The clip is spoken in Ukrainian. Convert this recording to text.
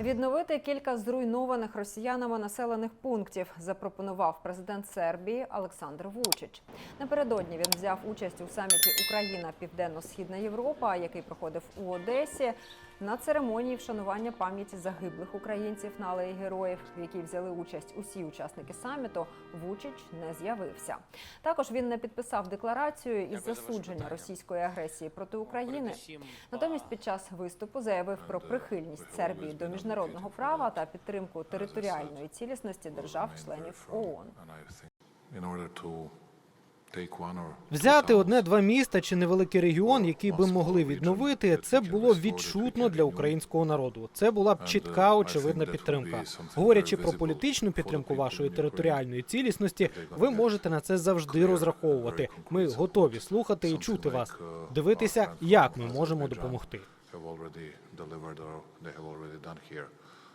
Відновити кілька зруйнованих росіянами населених пунктів запропонував президент Сербії Олександр Вучич. Напередодні він взяв участь у саміті Україна Південно-Східна Європа, який проходив у Одесі. На церемонії вшанування пам'яті загиблих українців на алеї героїв, в якій взяли участь усі учасники саміту, Вучич не з'явився. Також він не підписав декларацію із засудження російської агресії проти України. Натомість під час виступу заявив про прихильність Сербії до міжнародного права та підтримку територіальної цілісності держав-членів ООН. Взяти одне-два міста чи невеликий регіон, який би могли відновити, це було відчутно для українського народу. Це була б чітка, очевидна підтримка. Говорячи про політичну підтримку вашої територіальної цілісності, ви можете на це завжди розраховувати. Ми готові слухати і чути вас, дивитися, як ми можемо допомогти.